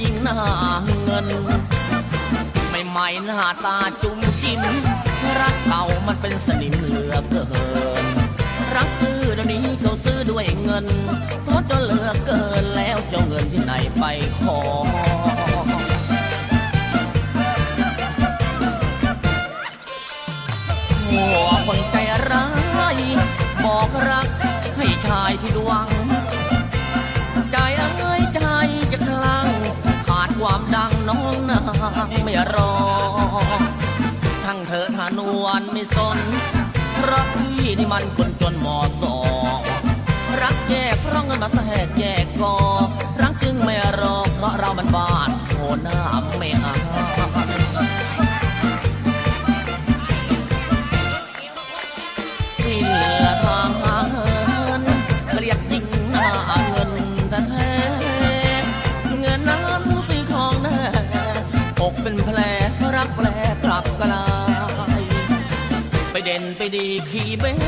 ยิงหน้าเงิน ไม่ใหม่หน้าตาจุ้มจิ้มรักเก่ามันเป็นสนิมเหลือเกิน รักซื้อเดี๋ยวนี้เขาซื้อด้วยเงินโทษจนเหลือเกินแล้วจะเงินที่ไหนไปขอหัวคนใจร้าย บอกรักให้ชายผิดหวัง องนางไม่รอ ทั้งเธอทานวนไม่สนรักพี่นี่มันคนจนหมอสอรักแยกเพราะเงินมาแสกแยก ไม่ดีขี่เบน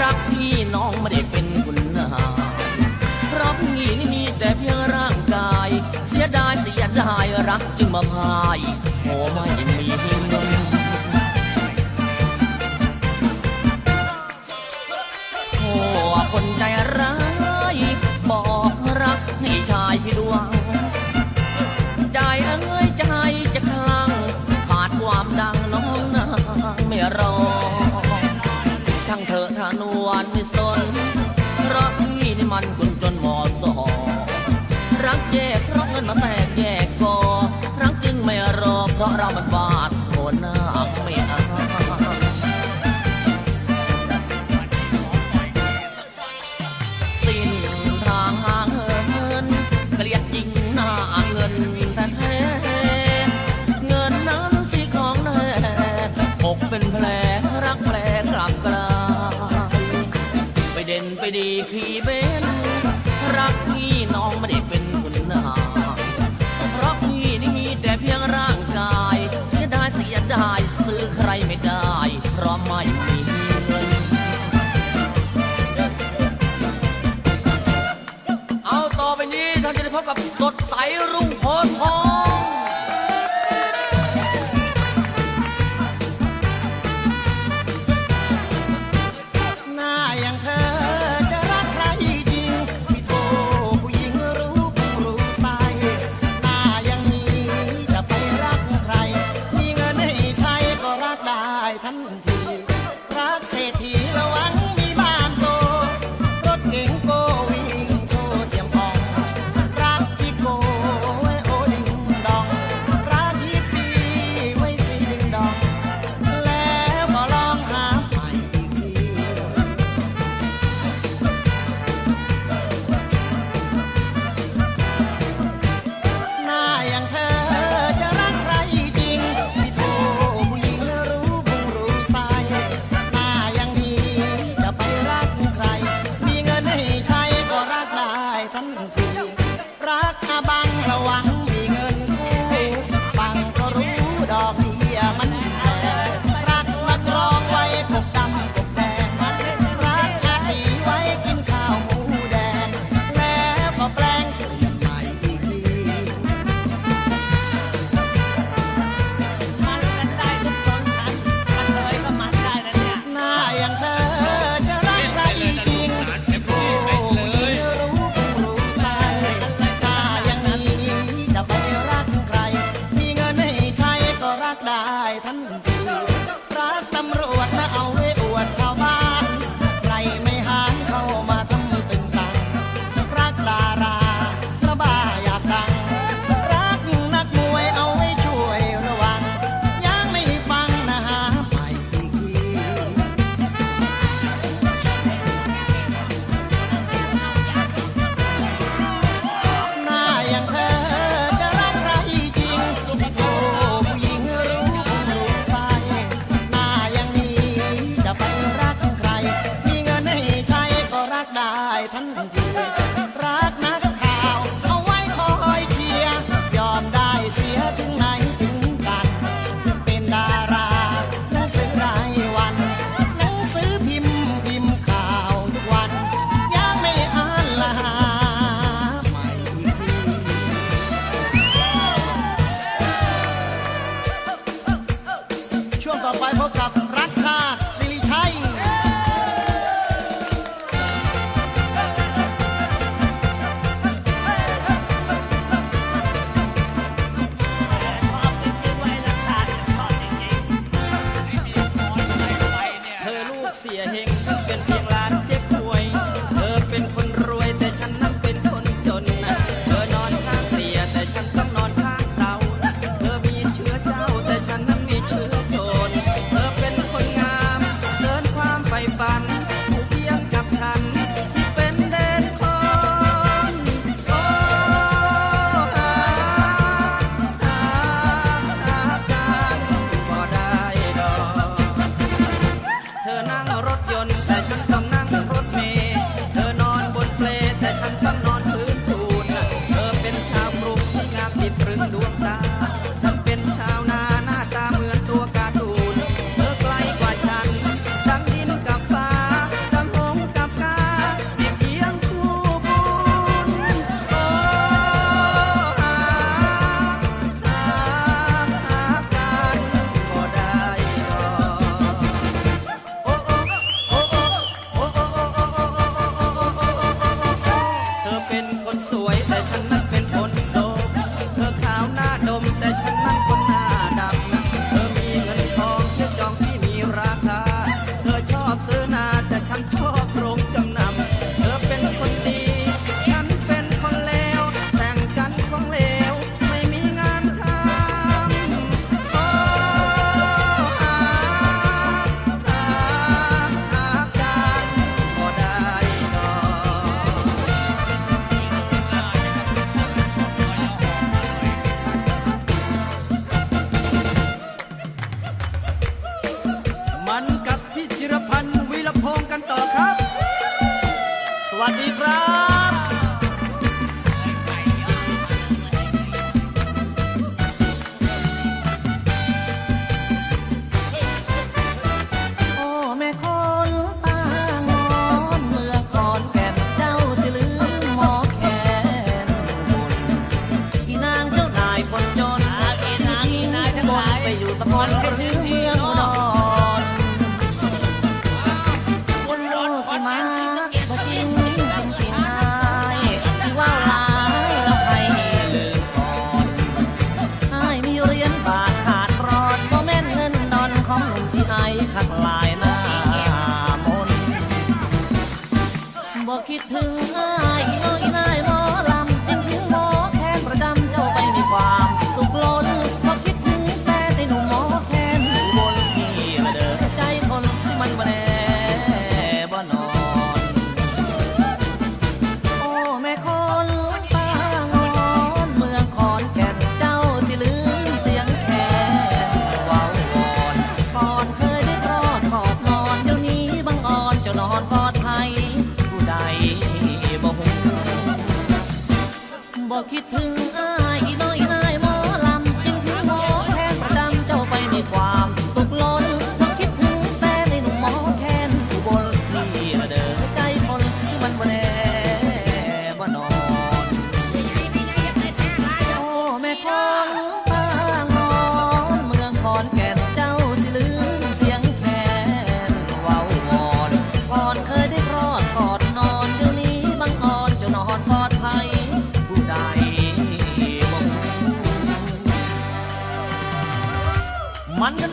รักพี่น้องไม่ได้เป็นคุณนารักพี่นี่มีแต่เพียงร่างกาย เสียดายเสียใจรักจึงมาพายโอ้ไม่ รักพี่น้องไม่ได้เป็นคนนายเพราะพี่นี่มีแต่เพียงร่างกาย เสียดายเสียดายซื้อใครไม่ได้ เพราะไม่มีเงิน เอาต่อไปนี้ท่านจะได้พบกับสดใสรุ่งโพทอง ไปอ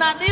มันข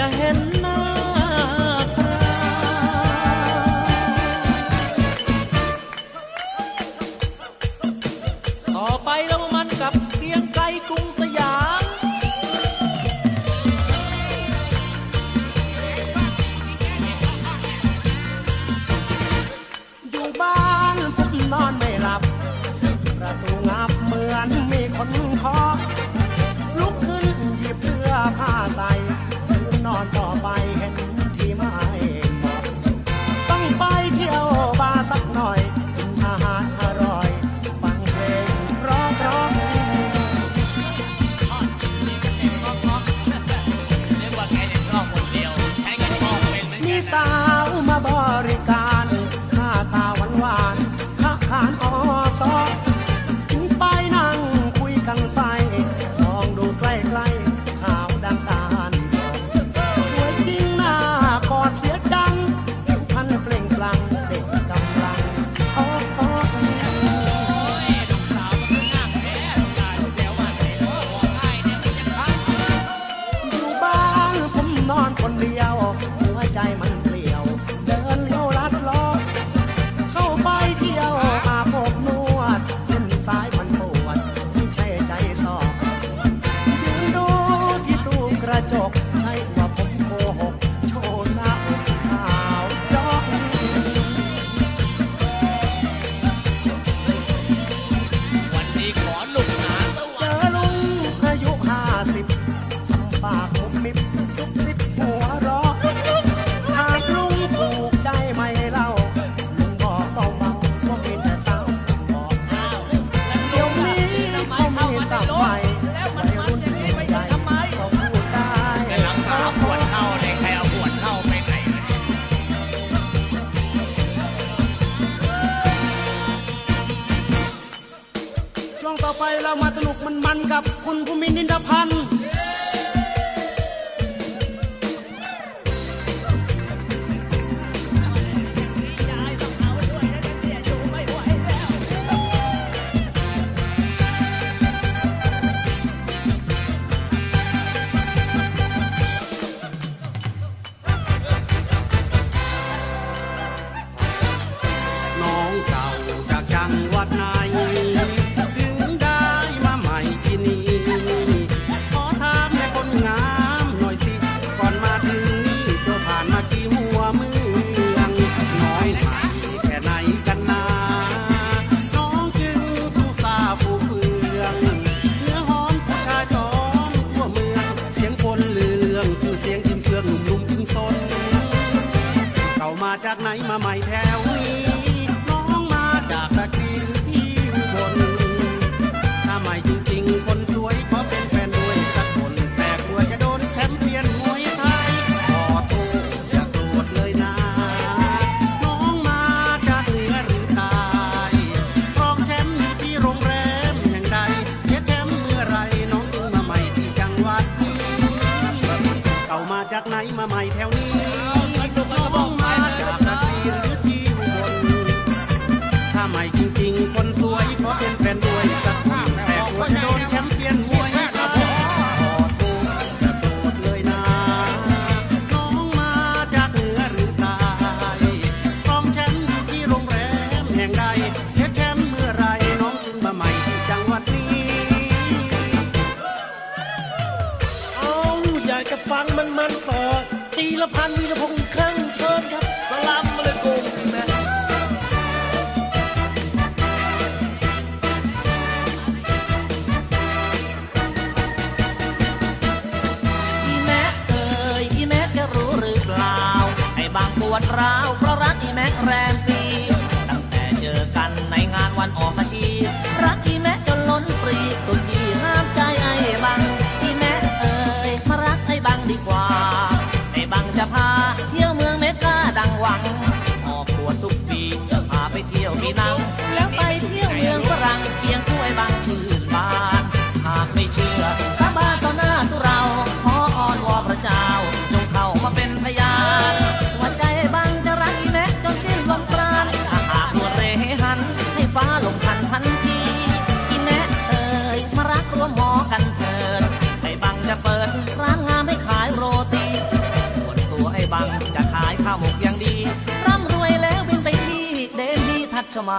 Yeah. มาจากไหนมาใหม่แถวนี้น้องมาจากตะกีหรือที่บนถ้าใหม่จริงๆ คนสวยขอเป็นแฟนด้วยสักคนแต่กลัวจะโดนแชมเปี้ยนมวยไทยขอโทษอย่าโกรธเลยนะ น้องมาจากเหนือหรือตายรองแชมป์อยู่ที่โรงแรมอย่างใดเสียแชมป์เมื่อไรน้องจึงมาใหม่ที่จังหวัดนี้เก่ามาจากไหนมาใหม่แถว แล้วพั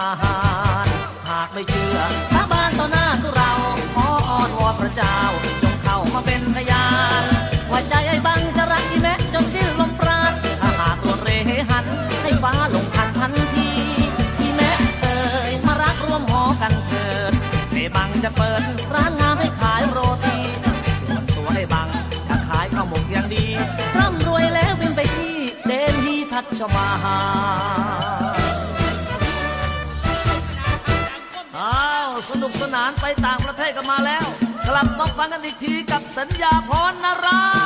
าหารหากไม่เชื่อสาบานต่อหน้าสุเราขออ้อนวอนพระเจ้าจงเข้ามาเป็นพยาัญญาพรนรา